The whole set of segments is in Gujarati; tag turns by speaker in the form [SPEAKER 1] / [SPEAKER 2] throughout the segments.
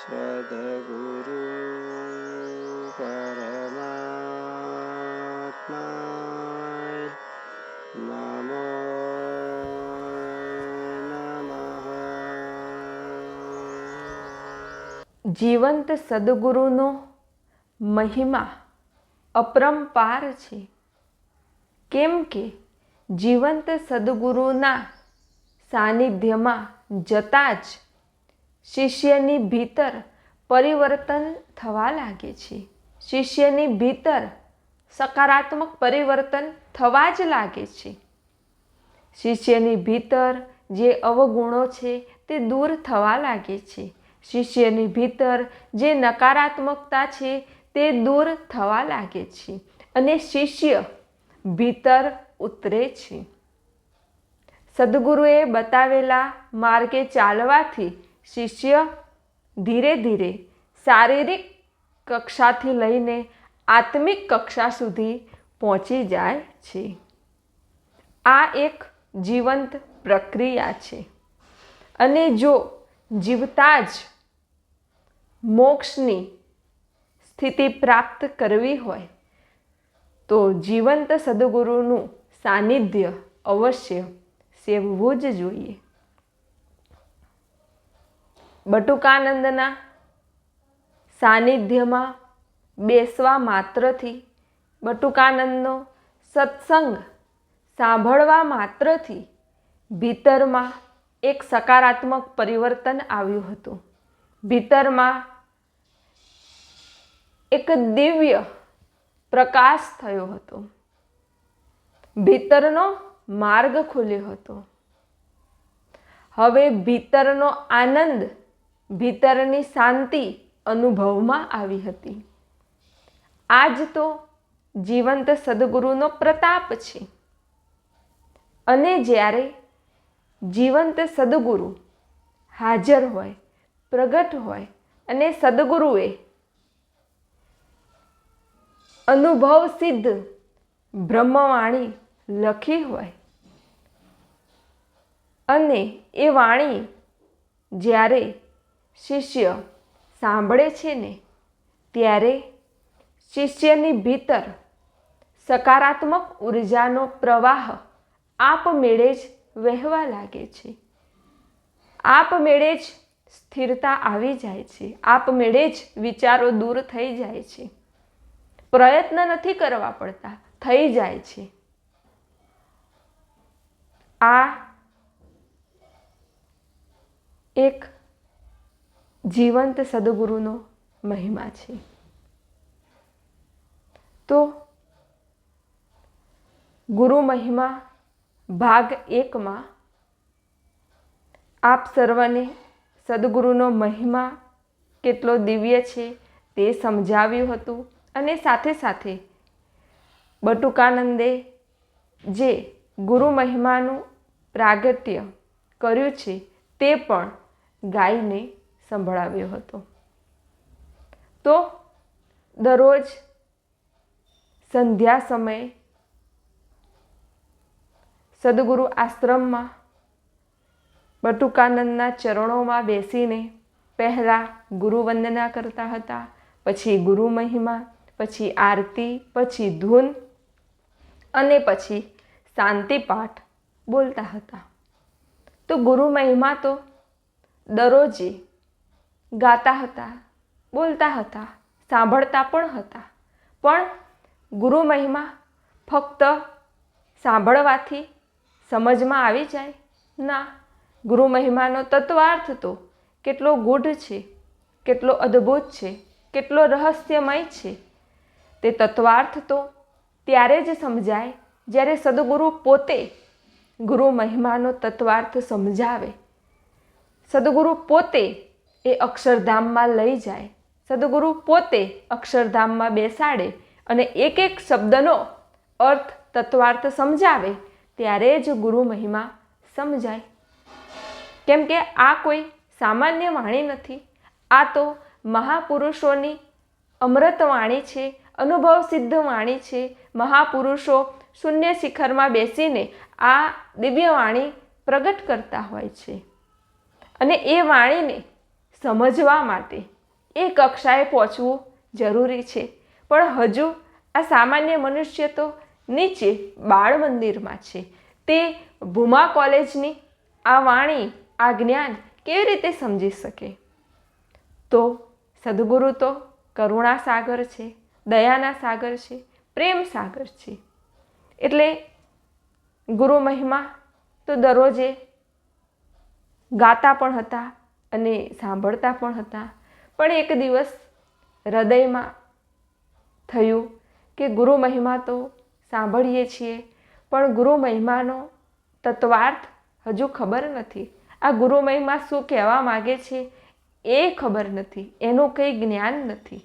[SPEAKER 1] સદગુરુ પરમાત્મા નમો
[SPEAKER 2] જીવંત સદગુરુનો મહિમા અપરંપાર છે કેમ કે જીવંત સદગુરુના સાનિધ્યમાં જતાં જ શિષ્યની ભીતર પરિવર્તન થવા લાગે છે. શિષ્યની ભીતર સકારાત્મક પરિવર્તન થવા જ લાગે છે. શિષ્યની ભીતર જે અવગુણો છે તે દૂર થવા લાગે છે. શિષ્યની ભીતર જે નકારાત્મકતા છે તે દૂર થવા લાગે છે. અને શિષ્ય ભીતર ઉતરે છે. સદગુરુએ બતાવેલા માર્ગે ચાલવાથી શિષ્ય ધીરે ધીરે શારીરિક કક્ષાથી લઈને આત્મિક કક્ષા સુધી પહોંચી જાય છે. આ એક જીવંત પ્રક્રિયા છે. અને જો જીવતા જ મોક્ષની સ્થિતિ પ્રાપ્ત કરવી હોય, તો જીવંત સદગુરુનું સાનિધ્ય અવશ્ય સેવવું જ જોઈએ. બટુકાનંદના સાનિધ્યમાં બેસવા માત્રથી બટુકાનંદનો સત્સંગ સાંભળવા માત્રથી ભીતરમાં એક સકારાત્મક પરિવર્તન આવ્યું હતું. ભીતરમાં એક દિવ્ય પ્રકાશ થયો હતો. ભીતરનો માર્ગ ખુલ્યો હતો. હવે ભીતરનો આનંદ, ભીતરની શાંતિ અનુભવમાં આવી હતી. આજ તો જીવંત સદગુરુનો પ્રતાપ છે. અને જ્યારે જીવંત સદગુરુ હાજર હોય, પ્રગટ હોય અને સદગુરુએ અનુભવ સિદ્ધ બ્રહ્મવાણી લખી હોય. અને એ વાણી જ્યારે શિષ્ય સાંભળે છે ને, ત્યારે શિષ્યની ભીતર સકારાત્મક ઉર્જાનો પ્રવાહ આપમેળે જ વહેવા લાગે છે. આપમેળે જ સ્થિરતા આવી જાય છે. આપમેળે જ વિચારો દૂર થઈ જાય છે. પ્રયત્ન નથી કરવા પડતા, થઈ જાય છે. આ એક જીવંત સદગુરુનો મહિમા છે. તો ગુરુ મહિમા ભાગ એકમાં આપ સર્વને સદગુરુનો મહિમા કેટલો દિવ્ય છે તે સમજાવ્યું હતું અને સાથે સાથે બટુકાનંદે જે ગુરુ મહિમાનું પ્રાગટ્ય કર્યું છે, તે પણ ગાયને સંભળાવ્યો હતો. તો દરરોજ સંધ્યા સમયે સદગુરુ આશ્રમમાં બટુકાનંદના ચરણોમાં બેસીને પહેલાં ગુરુવંદના કરતા હતા, પછી ગુરુ મહિમા, પછી આરતી, પછી ધૂન અને પછી શાંતિપાઠ બોલતા હતા. તો ગુરુ મહિમા તો દરરોજે ગાતા હતા, બોલતા હતા, સાંભળતા પણ હતા. પણ ગુરુ મહિમા ફક્ત સાંભળવાથી સમજમાં આવી જાય? ના. ગુરુ મહિમાનો તત્વાર્થ તો કેટલો ગૂઢ છે, કેટલો અદ્ભુત છે, કેટલો રહસ્યમય છે. તે તત્વાર્થ તો ત્યારે જ સમજાય જ્યારે સદગુરુ પોતે ગુરુ મહિમાનો તત્વાર્થ સમજાવે, સદગુરુ પોતે એ અક્ષરધામમાં લઈ જાય, સદગુરુ પોતે અક્ષરધામમાં બેસાડે અને એક એક શબ્દનો અર્થ તત્વાર્થ સમજાવે, ત્યારે જ ગુરુ મહિમા સમજાય. કેમ કે આ કોઈ સામાન્ય વાણી નથી, આ તો મહાપુરુષોની અમૃત વાણી છે અનુભવ સિદ્ધ વાણી છે, મહાપુરુષો શૂન્ય શિખરમાં બેસીને આ દિવ્ય વાણી પ્રગટ કરતા હોય છે. અને એ વાણીને સમજવા માટે એ કક્ષાએ પહોંચવું જરૂરી છે. પણ હજુ આ સામાન્ય મનુષ્ય તો નીચે બાળ મંદિરમાં છે. તે ભૂમા કોલેજની આ વાણી, આ જ્ઞાન કેવી રીતે સમજી શકે? તો સદગુરુ તો કરુણા સાગર છે, દયાના સાગર છે પ્રેમ સાગર છે. એટલે ગુરુ મહિમા તો દરરોજે ગાતા પણ હતા અને સાંભળતા પણ હતા. પણ એક દિવસ હૃદયમાં થયું કે ગુરુ મહિમા તો સાંભળીએ છીએ, પણ ગુરુ મહિમાનો તત્વાર્થ હજુ ખબર નથી. આ ગુરુ મહિમા શું કહેવા માગે છે એ ખબર નથી. એનું કંઈ જ્ઞાન નથી.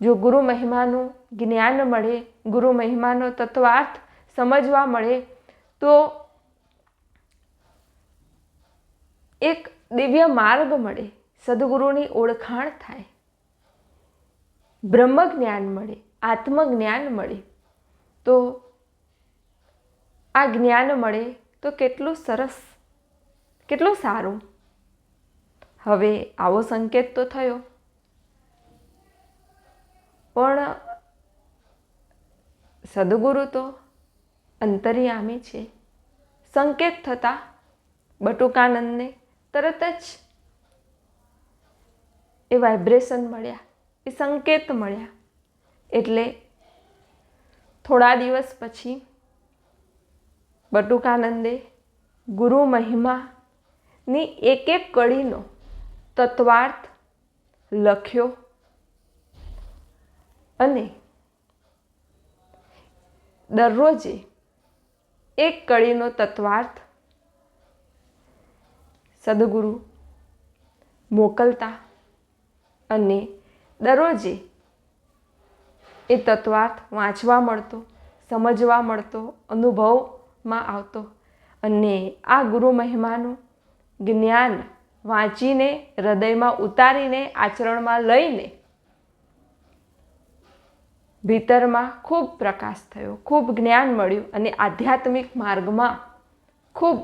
[SPEAKER 2] જો ગુરુ મહિમાનું જ્ઞાન મળે, ગુરુ મહિમાનો તત્વાર્થ સમજવા મળે, તો એક દિવ્ય માર્ગ મળે, સદગુરુની ઓળખાણ થાય. બ્રહ્મ જ્ઞાન મળે, આત્મજ્ઞાન મળે. તો આ જ્ઞાન મળે તો કેટલું સરસ, કેટલું સારું. હવે આવો સંકેત તો થયો. પણ સદગુરુ તો અંતર્યામી છે. સંકેત થતાં બટુકાનંદને તરત જ એ વાઇબ્રેશન મળ્યા, એ સંકેત મળ્યા. એટલે થોડા દિવસ પછી બટુકાનંદે ગુરુ મહિમાની એક એક કડીનો તત્વાર્થ લખ્યો. અને દરરોજે એક કડીનો તત્વાર્થ સદગુરુ મોકલતા અને દરરોજે એ તત્વાર્થ વાંચવા મળતો, સમજવા મળતો, અનુભવમાં આવતો અને આ ગુરુ મહિમાનું જ્ઞાન વાંચીને, હૃદયમાં ઉતારીને, આચરણમાં લઈને ભીતરમાં ખૂબ પ્રકાશ થયો, ખૂબ જ્ઞાન મળ્યું અને આધ્યાત્મિક માર્ગમાં ખૂબ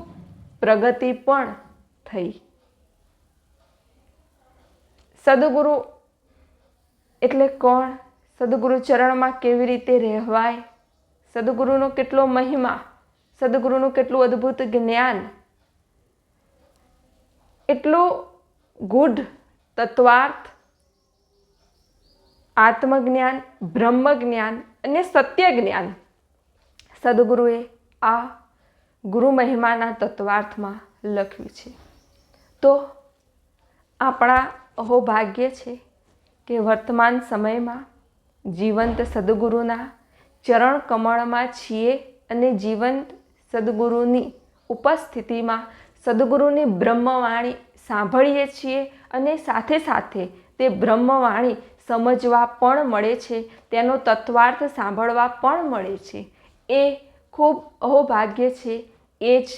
[SPEAKER 2] પ્રગતિ પણ થઈ. સદગુરુ એટલે કોણ? સદગુરુ ચરણમાં કેવી રીતે રહેવાય? સદગુરુનો કેટલો મહિમા? સદગુરુનું કેટલું અદ્ભુત જ્ઞાન? એટલું ગુઢ તત્વાર્થ આત્મજ્ઞાન બ્રહ્મ જ્ઞાન અને સત્ય જ્ઞાન સદગુરુએ આ ગુરુ મહિમાના તત્વાર્થમાં લખ્યું છે. તો આપણા અહોભાગ્ય છે કે વર્તમાન સમયમાં જીવંત સદગુરુના ચરણ કમળમાં છીએ અને જીવંત સદગુરુની ઉપસ્થિતિમાં સદગુરુની બ્રહ્મવાણી સાંભળીએ છીએ અને સાથે સાથે તે બ્રહ્મવાણી સમજવા પણ મળે છે, તેનો તત્વાર્થ સાંભળવા પણ મળે છે. એ ખૂબ અહોભાગ્ય છે, એ જ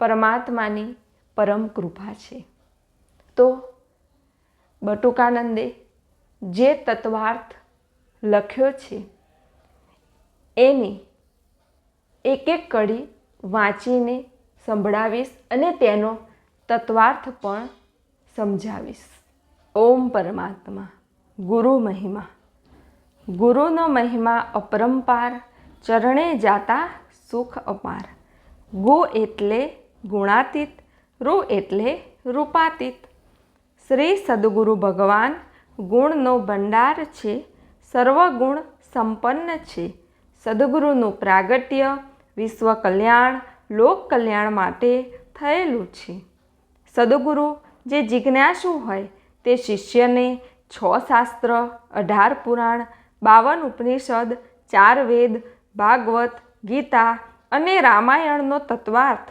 [SPEAKER 2] પરમાત્માની પરમ કૃપા છે. તો બટુકાનંદે જે તત્વાર્થ લખ્યો છે, એની એક એક કડી વાંચીને સંભળાવીશ અને તેનો તત્વાર્થ પણ સમજાવીશ. ઓમ પરમાત્મા. ગુરુ મહિમા. ગુરુનો મહિમા અપરંપાર, ચરણે જાતા સુખ અપાર. ગુ એટલે ગુણાતીત રૂ એટલે રૂપાતીત. શ્રી સદગુરુ ભગવાન ગુણનો ભંડાર છે, સર્વગુણ સંપન્ન છે. સદગુરુનું પ્રાગટ્ય વિશ્વ કલ્યાણ, લોક કલ્યાણ માટે થયેલું છે. સદગુરુ જે જિજ્ઞાસુ હોય તે શિષ્યને છ શાસ્ત્ર અઢાર પુરાણ, બાવન ઉપનિષદ, ચાર વેદ, ભાગવત, ગીતા અને રામાયણનો તત્વાર્થ.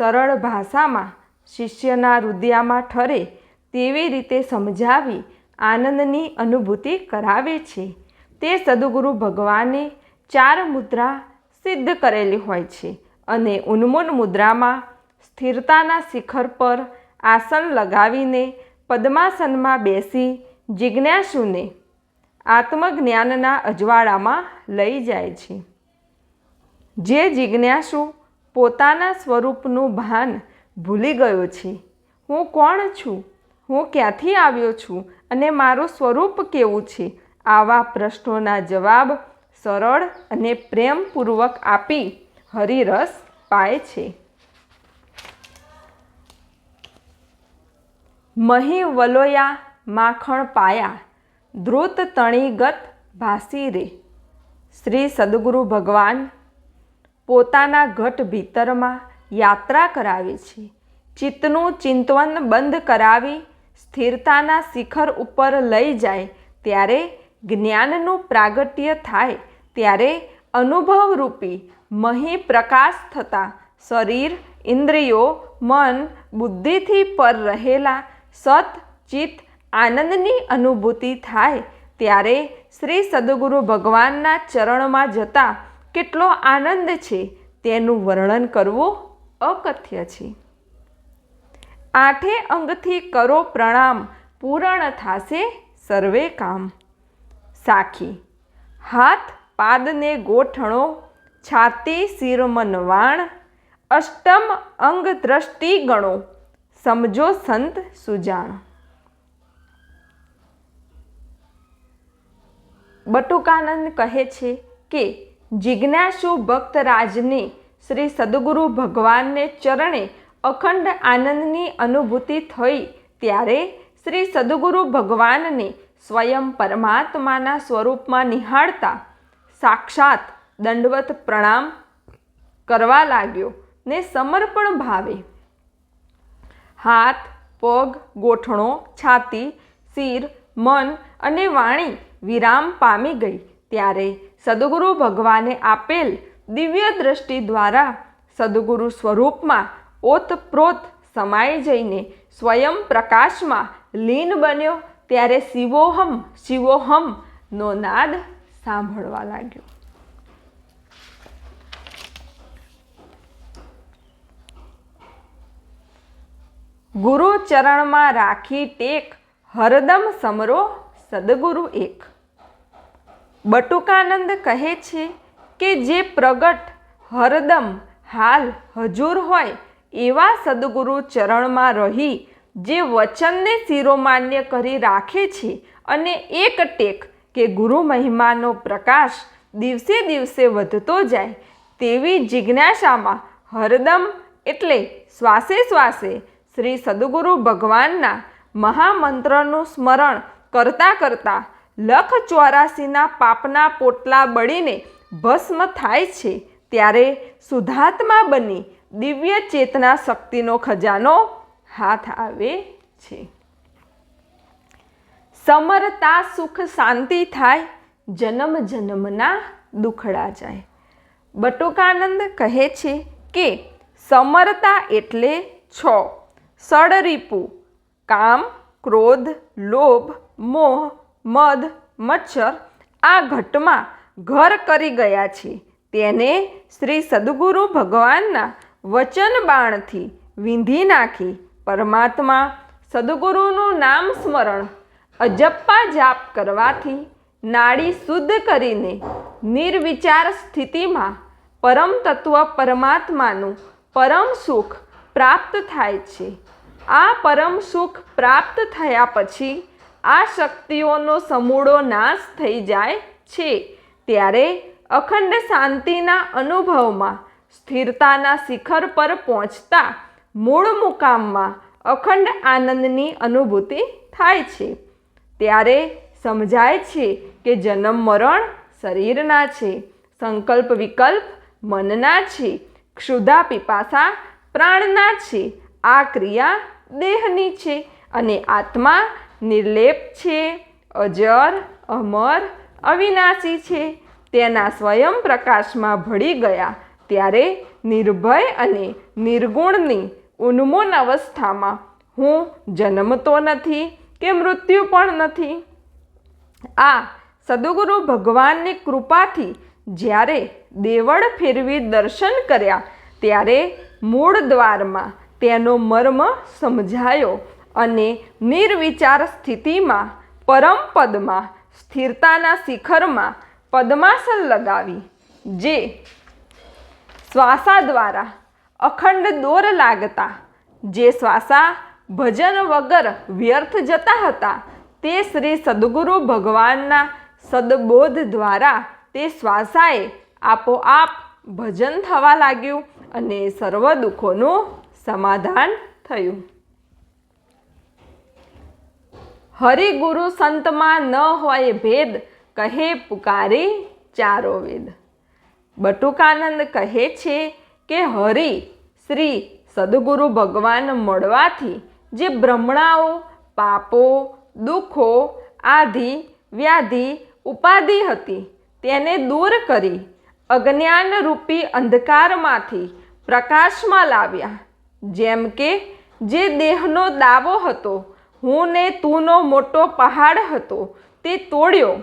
[SPEAKER 2] સરળ ભાષામાં શિષ્યના હૃદયામાં ઠરે તેવી રીતે સમજાવી આનંદની અનુભૂતિ કરાવે છે. તે સદગુરુ ભગવાને ચાર મુદ્રા સિદ્ધ કરેલી હોય છે અને ઉન્મૂન મુદ્રામાં સ્થિરતાના શિખર પર આસન લગાવીને પદ્માસનમાં બેસી જે જિજ્ઞાસુ પોતાના સ્વરૂપનું ભાન ભૂલી ગયો છે. હું કોણ છું? હું ક્યાંથી આવ્યો છું? અને મારું સ્વરૂપ કેવું છે? આવા પ્રશ્નોના જવાબ સરળ અને પ્રેમપૂર્વક આપી હરિરસ પાય છે. મહી વલોયા માખણ પાયા ધ્રુત તણીગત ભાસી રે શ્રી સદગુરુ ભગવાન પોતાના ઘટ ભીતરમાં યાત્રા કરાવે છે. ચિત્તનું ચિંતવન બંધ કરાવી સ્થિરતાના શિખર ઉપર લઈ જાય ત્યારે જ્ઞાનનું પ્રાગટ્ય થાય ત્યારે અનુભવરૂપી મહી પ્રકાશ થતાં શરીર, ઇન્દ્રિયો, મન બુદ્ધિથી પર રહેલા સત, ચિત્ત આનંદની અનુભૂતિ થાય ત્યારે શ્રી સદગુરુ ભગવાનના ચરણમાં જતા કેટલો આનંદ છે તેનું વર્ણન કરવું અકથ્ય છે. આઠે અંગથી કરો પ્રણામ, પૂરણ થાશે સર્વે કામ. સાખી, હાથ પાદને ગોઠણો, છાતી શિરમન વાણ, અષ્ટમ અંગ દ્રષ્ટિ ગણો, સમજો સંત સુજાણ. બટુકાનંદ કહે છે કે, જિજ્ઞાસુ ભક્તરાજને શ્રી સદગુરુ ભગવાનને ચરણે અખંડ આનંદની અનુભૂતિ થઈ, ત્યારે શ્રી સદગુરુ ભગવાનને સ્વયં પરમાત્માના સ્વરૂપમાં નિહાળતા સાક્ષાત દંડવત પ્રણામ કરવા લાગ્યો ને સમર્પણ ભાવે. હાથ, પગ, ગોઠણો, છાતી, શિર, મન અને વાણી વિરામ પામી ગઈ. ત્યારે સદગુરુ ભગવાને આપેલ દિવ્ય દ્રષ્ટિ દ્વારા સદગુરુ સ્વરૂપમાં ઓતપ્રોત સમાઈ જઈને સ્વયં પ્રકાશમાં લીન બન્યો. ત્યારે શિવોહમ શિવોહમ નો નાદ સાંભળવા લાગ્યો. ગુરુ ચરણમાં રાખી ટેક હરદમ સમરો સદગુરુ એક. બટુકાનંદ કહે છે કે જે પ્રગટ હરદમ હાલ હજુર હોય એવા સદગુરુ ચરણમાં રહી, જે વચનને શિરોમાન્ય કરી રાખે છે અને એક ટેક કે ગુરુ મહિમાનો પ્રકાશ દિવસે દિવસે વધતો જાય, તેવી જિજ્ઞાસામાં હરદમ એટલે શ્વાસે શ્વાસે શ્રી સદગુરુ ભગવાનના મહામંત્રનું સ્મરણ કરતાં કરતાં લખ ચોરાસીના પાપના પોટલા બળીને ભસ્મ થાય છે, ત્યારે સુધાત્મા બની દિવ્ય ચેતના શક્તિનો ખજાનો હાથ આવે છે. સમરતા, સુખ, શાંતિ થાય, જન્મ જન્મના દુખડા જાય. બટુકાનંદ કહે છે કે, સમરતા એટલે છ સડરીપુ કામ, ક્રોધ, લોભ, મોહ મદ મચ્છર આ ઘટમાં ઘર કરી ગયા છે. તેને શ્રી સદગુરુ ભગવાનના વચન બાણથી વિંધી નાખી. પરમાત્મા સદગુરુનું નામ સ્મરણ અજપ્પા જાપ કરવાથી નાડી શુદ્ધ કરીને નિર્વિચાર સ્થિતિમાં પરમ તત્વ પરમાત્માનું પરમ સુખ પ્રાપ્ત થાય છે. આ પરમ સુખ પ્રાપ્ત થયા પછી આ શક્તિઓનો સમૂળો નાશ થઈ જાય છે. ત્યારે અખંડ શાંતિના અનુભવમાં, સ્થિરતાના શિખર પર પહોંચતા મૂળ મુકામમાં અખંડ આનંદની અનુભૂતિ થાય છે. ત્યારે સમજાય છે કે જન્મ મરણ શરીરના છે, સંકલ્પ વિકલ્પ મનના છે, ક્ષુધા પીપાસા પ્રાણના છે, આ ક્રિયા દેહની છે અને આત્મા નિર્લેપ છે, અજર, અમર, અવિનાશી છે. તેના સ્વયં પ્રકાશમાં ભળી ગયા ત્યારે નિર્ભય અને નિર્ગુણની ઉન્મૂન અવસ્થામાં હું જન્મતો નથી કે મૃત્યુ પણ નથી. આ સદગુરુ ભગવાનની કૃપાથી જ્યારે દેવળ ફેરવી દર્શન કર્યા ત્યારે મૂળ દ્વારમાં તેનો મર્મ સમજાયો. અને નિર્વિચાર સ્થિતિમાં, પરમપદમાં, સ્થિરતાના શિખરમાં પદ્માસન લગાવી, જે શ્વાસા દ્વારા અખંડ દોર લાગતા, જે શ્વાસા ભજન વગર વ્યર્થ જતા હતા, તે શ્રી સદગુરુ ભગવાનના સદબોધ દ્વારા તે શ્વાસાએ આપોઆપ ભજન થવા લાગ્યું અને સર્વ દુઃખોનું સમાધાન થયું. હરિગુરુ સંતમાં ન હોય ભેદ, કહે પુકારી ચારો વેદ. બટુકાનંદ કહે છે કે હરિ, શ્રી સદગુરુ ભગવાન મળવાથી જે ભ્રમણાઓ પાપો, દુઃખો, આધિ, વ્યાધિ, ઉપાધિ હતી તેને દૂર કરી અજ્ઞાનરૂપી અંધકારમાંથી પ્રકાશમાં લાવ્યા. જેમ કે જે દેહનો દાવો હતો હું ને તુંનો મોટો પહાડ હતો, તે તોડ્યો.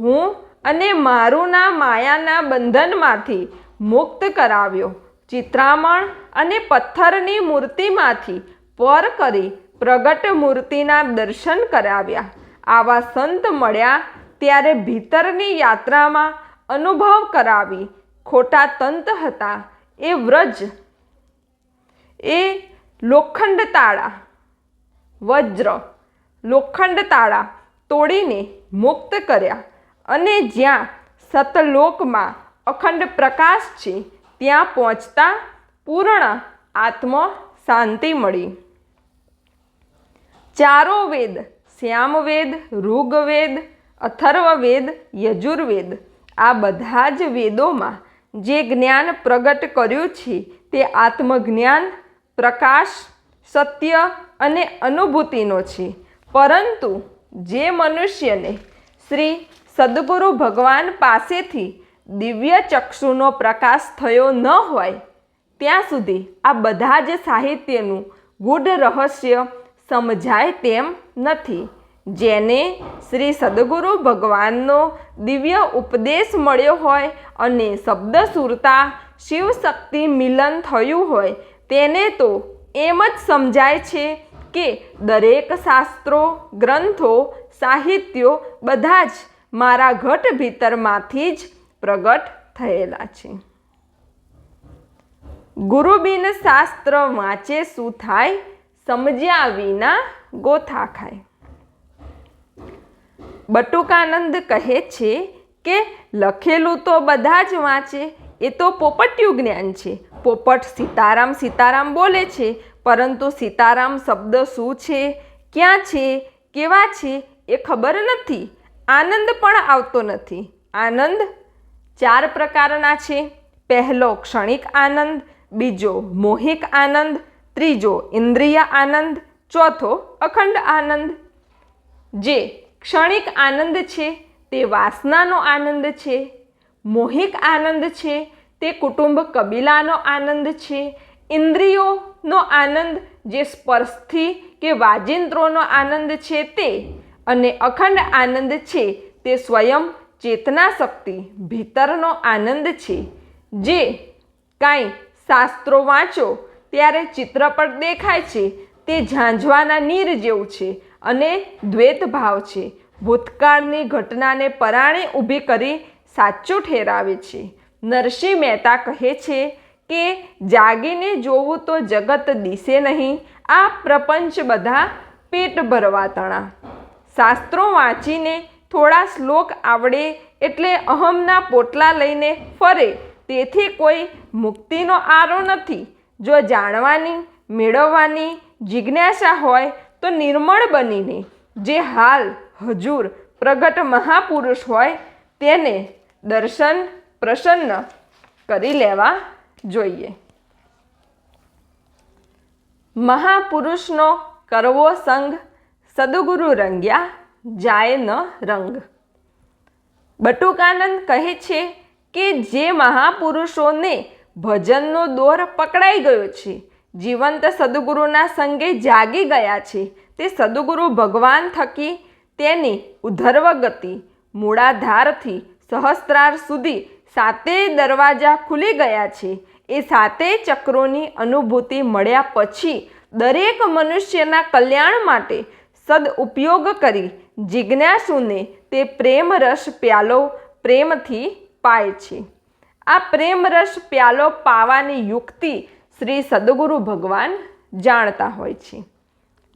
[SPEAKER 2] હું અને મારુંના માયાના બંધનમાંથી મુક્ત કરાવ્યો. ચિત્રામણ અને પથ્થરની મૂર્તિમાંથી પર કરી પ્રગટ મૂર્તિના દર્શન કરાવ્યા. આવા સંત મળ્યા ત્યારે ભીતરની યાત્રામાં અનુભવ કરાવી. ખોટા તંત હતા. એ વ્રજ. એ લોખંડ તાળા. વજ્ર, લોખંડ તાળા તોડીને મુક્ત કર્યા અને જ્યાં સતલોકમાં અખંડ પ્રકાશ છે, ત્યાં પહોંચતા પૂર્ણ આત્મ શાંતિ મળી. ચારો વેદ શ્યામવેદ, ઋગ્વેદ, અથર્વવેદ, યજુર્વેદ આ બધા જ વેદોમાં જે જ્ઞાન પ્રગટ કર્યું છે, તે આત્મજ્ઞાન, પ્રકાશ, સત્ય અને અનુભૂતિનો છે. પરંતુ જે મનુષ્યને શ્રી સદગુરુ ભગવાન પાસેથી દિવ્ય ચક્ષુનો પ્રકાશ થયો ન હોય, ત્યાં સુધી આ બધા જ સાહિત્યનું ગૂઢ રહસ્ય સમજાય તેમ નથી. જેને શ્રી સદગુરુ ભગવાનનો દિવ્ય ઉપદેશ મળ્યો હોય અને શબ્દ સુરતા શિવશક્તિ મિલન થયું હોય, તેને તો એમ જ સમજાય છે કે દરેક શાસ્ત્રો, ગ્રંથો, સાહિત્યો બધા જ મારા ઘટ ભીતરમાંથી જ પ્રગટ થયેલા છે. ગુરુબિન શાસ્ત્ર વાંચે શું થાય? સમજ્યા વિના ગોથા ખાય. બટુકાનંદ કહે છે કે લખેલું તો બધા જ વાંચે, એ તો પોપટિયું જ્ઞાન છે. પોપટ સીતારામ સીતારામ બોલે છે પરંતુ સીતારામ શબ્દ શું છે? ક્યાં છે? કેવા છે? એ ખબર નથી. આનંદ પણ આવતો નથી. આનંદ ચાર પ્રકારના છે. પહેલો ક્ષણિક આનંદ, બીજો મોહિક આનંદ, ત્રીજો ઇન્દ્રિય આનંદ, ચોથો અખંડ આનંદ. જે ક્ષણિક આનંદ છે, તે વાસનાનો આનંદ છે. મોહિક આનંદ છે, તે કુટુંબ કબીલાનો આનંદ છે. ઇન્દ્રિયોનો આનંદ જે સ્પર્શથી કે વાજિંત્રોનો આનંદ છે તે અને અખંડ આનંદ છે તે સ્વયં ચેતના શક્તિ ભીતરનો આનંદ છે. જે કાંઈ શાસ્ત્રો વાંચો ત્યારે ચિત્રપટ દેખાય છે તે ઝાંઝવાના નીર જેવું છે અને દ્વૈત ભાવ છે. ભૂતકાળની ઘટનાને પરાણે ઊભી કરી સાચું ઠેરાવે છે. નરસિંહ મહેતા કહે છે કે જાગીને જોવું તો જગત દિશે નહીં. આ પ્રપંચ બધા પેટ ભરવા તણા. શાસ્ત્રો વાંચીને થોડા શ્લોક આવડે એટલે અહમના પોટલા લઈને ફરે. તેથી કોઈ મુક્તિનો આરો નથી. જો જાણવાની, મેળવવાની જિજ્ઞાસા હોય તો નિર્મળ બનીને, જે હાલ હજુર પ્રગટ મહાપુરુષ હોય, તેને દર્શન પ્રસન્ન કરી લેવા જોઈએ. મહાપુરુષનો કરવો સંગ સદગુરુ રંગ્યા જાય ન રંગ. બટુકાનંદ કહે છે કે જે મહાપુરુષોને ભજનનો દોર પકડાઈ ગયો છે, જીવંત સદગુરુના સંગે જાગી ગયા છે, તે સદગુરુ ભગવાન થકી તેની ઉધર્વ ગતિ મૂળાધારથી સહસ્ત્રાર સુધી સાતેય દરવાજા ખુલી ગયા છે. એ સાતેય ચક્રોની અનુભૂતિ મળ્યા પછી દરેક મનુષ્યના કલ્યાણ માટે સદઉપયોગ કરી જિજ્ઞાસુને તે પ્રેમ રસ પ્યાલો પ્રેમથી પાય છે. આ પ્રેમરસ પ્યાલો પાવાની યુક્તિ શ્રી સદગુરુ ભગવાન જાણતા હોય છે.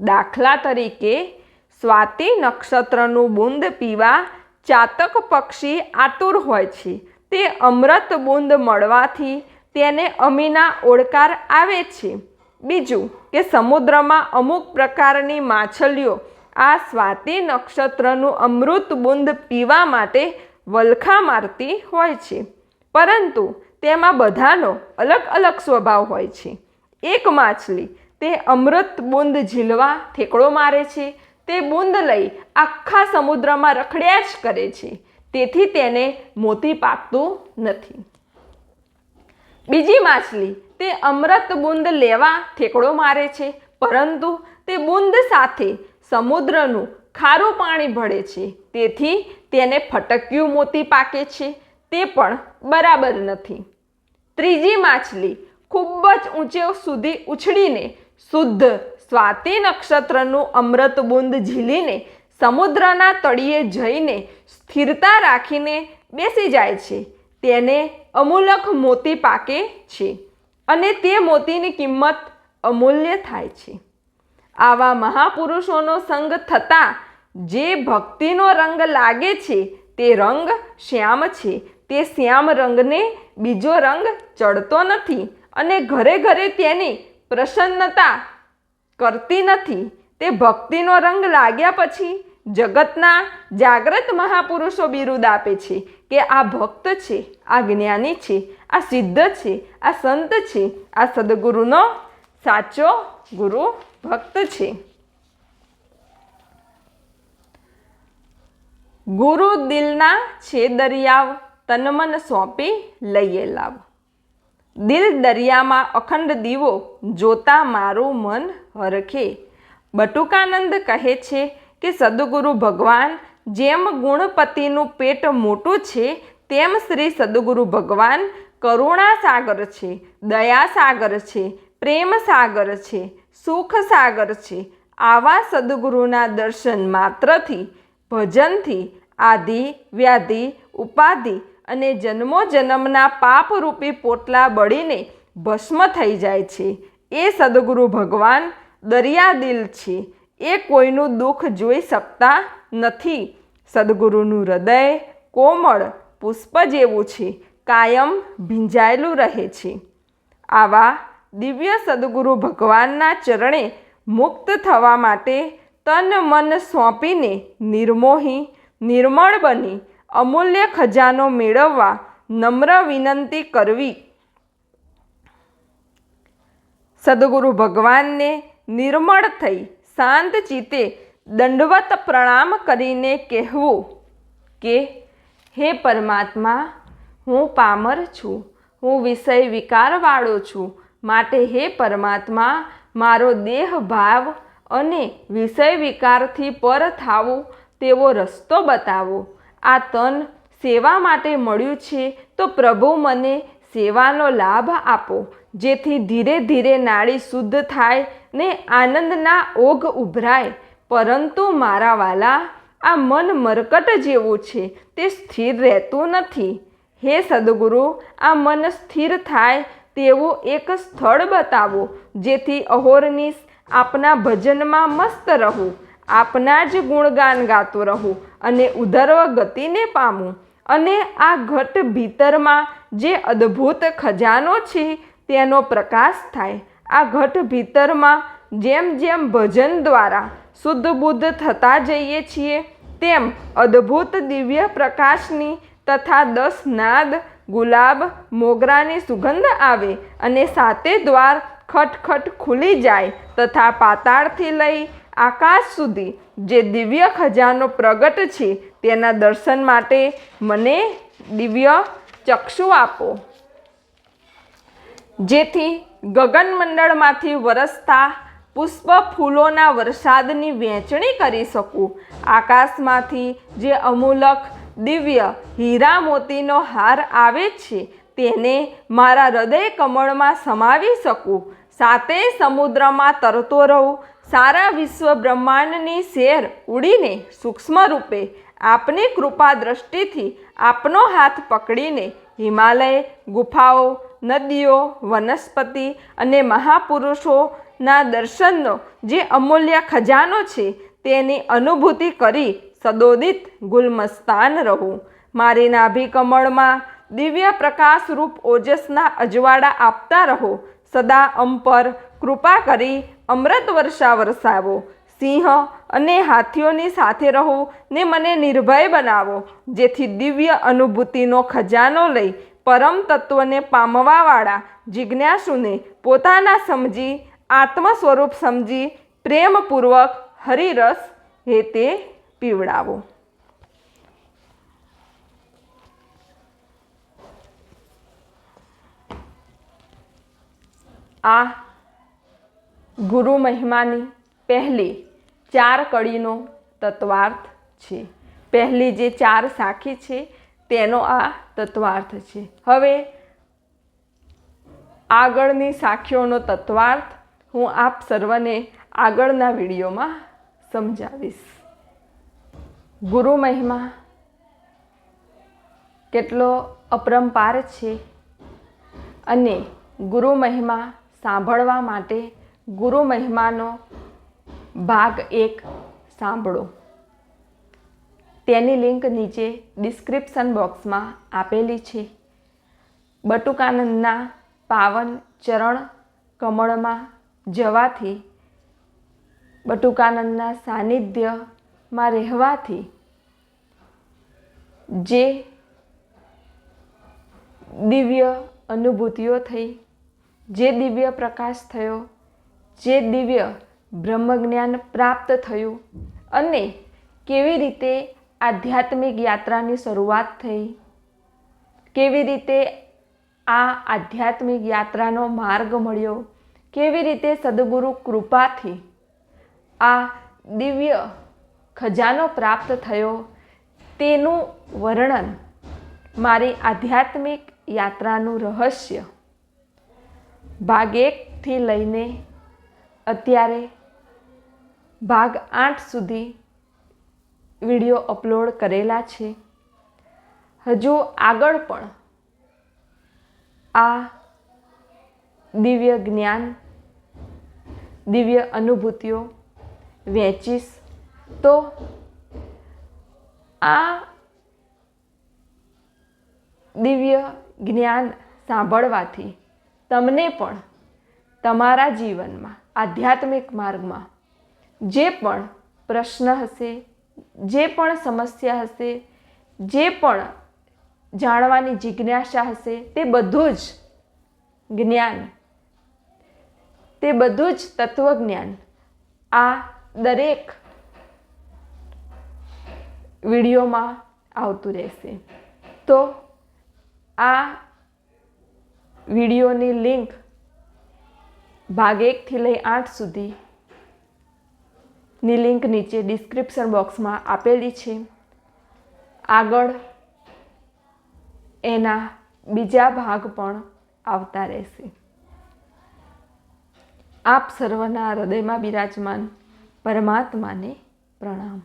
[SPEAKER 2] દાખલા તરીકે, સ્વાતિ નક્ષત્રનું બુંદ પીવા ચાતક પક્ષી આતુર હોય છે. તે અમૃત બુંદ મળવાથી તેને અમીના ઓળકાર આવે છે. બીજું કે સમુદ્રમાં અમુક પ્રકારની માછલીઓ આ સ્વાતિ નક્ષત્રનું અમૃત બુંદ પીવા માટે વલખા મારતી હોય છે. પરંતુ તેમાં બધાનો અલગ અલગ સ્વભાવ હોય છે. એક માછલી તે અમૃત બુંદ ઝીલવા ઠેકડો મારે છે. તે બુંદ લઈ આખા સમુદ્રમાં રખડ્યા જ કરે છે. તેથી તેને મોતી પાકતું નથી. બીજી માછલી, તે અમૃત બુંદ લેવા ઠેકડો મારે છે, પરંતુ તે બુંદ સાથે સમુદ્રનું ખારું પાણી ભળે છે, તેથી તેને ફટક્યું મોતી પાકે છે, તે પણ બરાબર નથી. ત્રીજી માછલી, ખૂબ જ ઊંચે સુધી ઉછળીને શુદ્ધ સ્વાતિ નક્ષત્રનું અમૃત બુંદ ઝીલીને સમુદ્રના તળિયે જઈને સ્થિરતા રાખીને બેસી જાય છે. તેને અમૂલક મોતી પાકે છે અને તે મોતીની કિંમત અમૂલ્ય થાય છે. આવા મહાપુરુષોનો સંગ થતાં જે ભક્તિનો રંગ લાગે છે તે રંગ શ્યામ છે. તે શ્યામ રંગને બીજો રંગ ચડતો નથી અને ઘરે ઘરે તેની પ્રસન્નતા કરતી નથી. તે ભક્તિનો રંગ લાગ્યા પછી જગતના જાગ્રત મહાપુરુષો બિરુદ આપે છે કે આ ભક્ત છે, આ જ્ઞાની છે, આ સિદ્ધ છે, આ સંત છે, આ સદગુરુનો સાચો ગુરુ ભક્ત છે. ગુરુ દિલના છે દરિયાવ તનમન સોંપી લઈએ લાવ. દિલ દરિયામાં અખંડ દીવો, જોતા મારું મન હરખે. બટુકાનંદ કહે છે કે સદગુરુ ભગવાન જેમ ગુણપતિનું પેટ મોટું છે, તેમ શ્રી સદગુરુ ભગવાન કરુણા સાગર છે, દયા સાગર છે, પ્રેમ સાગર છે, સુખ સાગર છે. આવા સદગુરુના દર્શન માત્રથી, ભજનથી, આદિ, વ્યાધિ, ઉપાધિ અને જન્મો જન્મના પાપરૂપી પોટલા બળીને ભસ્મ થઈ જાય છે. એ સદગુરુ ભગવાન દરિયાદિલ છે. એ કોઈનું દુઃખ જોઈ શકતા નથી. સદગુરુનું હૃદય કોમળ, પુષ્પ જેવું છે, કાયમ ભીંજાયેલું રહે છે. આવા દિવ્ય સદગુરુ ભગવાનના ચરણે મુક્ત થવા માટે તન મન સોંપીને નિર્મોહી, નિર્મળ બની અમૂલ્ય ખજાનો મેળવવા નમ્ર વિનંતી કરવી. સદગુરુ ભગવાનને નિર્મળ થઈ શાંત ચિત્તે દંડવત પ્રણામ કરીને કહેવું કે, હે પરમાત્મા, હું પામર છું, હું વિષય વિકારવાળો છું. માટે હે પરમાત્મા, મારો દેહ ભાવ અને વિષય વિકારથી પર થાવું, તેવો રસ્તો બતાવો. આ તન સેવા માટે મળ્યું છે, તો પ્રભુ મને સેવાનો લાભ આપો. જેથી ધીરે ધીરે નાળી શુદ્ધ થાય ને આનંદના ઓઘ ઉભરાય. પરંતુ મારા વાલા, આ મન મરકટ જેવું છે, તે સ્થિર રહેતું નથી. હે સદગુરુ, આ મન સ્થિર થાય તેવું એક સ્થળ બતાવો, જેથી અહોરનીશ આપના ભજનમાં મસ્ત રહું, આપના જ ગુણગાન ગાતો રહું અને ઉધર્વ ગતિને પામું. અને આ ઘટ ભીતરમાં જે અદ્ભુત ખજાનો છે તેનો પ્રકાશ થાય. આ ઘટ ભીતરમાં જેમ જેમ ભજન દ્વારા શુદ્ધ બુદ્ધ થતા જઈએ છીએ, તેમ અદ્ભુત દિવ્ય પ્રકાશની તથા દસ નાદ, ગુલાબ, મોગરાની સુગંધ આવે અને સાતે દ્વાર ખટખટ ખુલી જાય તથા પાતાળથી લઈ આકાશ સુધી જે દિવ્ય ખજાનો પ્રગટ છે તેના દર્શન માટે મને દિવ્ય ચક્ષુ આપો. જેથી ગગનમંડળમાંથી વરસતા પુષ્પ ફૂલોના વરસાદની વહેંચણી કરી શકું. આકાશમાંથી જે અમૂલક દિવ્ય હીરા મોતીનો હાર આવે છે, તેને મારા હૃદય કમળમાં સમાવી શકું. સાતે સમુદ્રમાં તરતો રહું, સારા વિશ્વ બ્રહ્માંડની શેર ઉડીને સૂક્ષ્મ રૂપે. આપની કૃપા દ્રષ્ટિથી આપનો હાથ પકડીને હિમાલય ગુફાઓ નદીઓ, વનસ્પતિ અને મહાપુરુષોના દર્શનનો જે અમૂલ્ય ખજાનો છે, તેની અનુભૂતિ કરી સદોદિત ગુલમસ્તાન રહું. મારી નાભિકમળમાં દિવ્ય પ્રકાશરૂપ ઓજસના અજવાળા આપતા રહો. સદા અંપર કૃપા કરી અમૃત વર્ષા વરસાવો. સિંહ અને હાથીઓની સાથે રહો ને મને નિર્ભય બનાવો. જેથી દિવ્ય અનુભૂતિનો ખજાનો લઈ પરમ તત્વને પામવાવાળા જિજ્ઞાસુને પોતાના સમજી આત્મ સ્વરૂપ સમજી, પ્રેમપૂર્વક હરિરસ હેતે પીવડાવો. આ ગુરુ મહિમાની પહેલી ચાર કડીનો તત્વાર્થ છે. પહેલી જે ચાર સાખી છે તેનો આ તત્વાર્થ છે. હવે આગળની સાખીઓનો તત્વાર્થ હું આપ સર્વને આગળના વિડીયોમાં સમજાવીશ. ગુરુ મહિમા કેટલો અપરંપાર છે અને ગુરુ મહિમા સાંભળવા માટે ગુરુ મહિમાનો ભાગ એક સાંભળો. તેની લિંક નીચે ડિસ્ક્રિપ્શન બોક્સમાં આપેલી છે. બટુકાનંદના પાવન ચરણ કમળમાં જવાથી બટુકાનંદના સાનિધ્યમાં રહેવાથી જે દિવ્ય અનુભૂતિઓ થઈ, જે દિવ્ય પ્રકાશ થયો, જે દિવ્ય બ્રહ્મજ્ઞાન પ્રાપ્ત થયું અને કેવી રીતે આધ્યાત્મિક યાત્રાની શરૂઆત થઈ. કેવી રીતે આ આધ્યાત્મિક યાત્રાનો માર્ગ મળ્યો? કેવી રીતે સદગુરુ કૃપાથી આ દિવ્ય ખજાનો પ્રાપ્ત થયો? તેનું વર્ણન મારી આધ્યાત્મિક યાત્રાનું રહસ્ય ભાગ એકથી લઈને અત્યારે ભાગ આઠ સુધી વીડિયો અપલોડ કરેલા છે. હજુ આગળ પણ આ દિવ્ય જ્ઞાન, દિવ્ય અનુભૂતિઓ વહેંચીશ. તો આ દિવ્ય જ્ઞાન સાંભળવાથી તમને પણ તમારા જીવનમાં, આધ્યાત્મિક માર્ગમાં જે પણ પ્રશ્ન હશે જે પણ સમસ્યા હશે, જે પણ જાણવાની જિજ્ઞાસા હશે, તે બધું જ જ્ઞાન, તે બધું જ તત્વજ્ઞાન આ દરેક વિડીયોમાં આવતું રહેશે. તો આ વિડીયોની લિંક ભાગ એકથી લઈ આઠ સુધી ની લિંક નીચે ડિસ્ક્રિપ્શન બોક્સમાં આપેલી છે. આગળ એના બીજા ભાગ પણ આવતા રહેશે. આપ સર્વના હૃદયમાં બિરાજમાન પરમાત્માને પ્રણામ.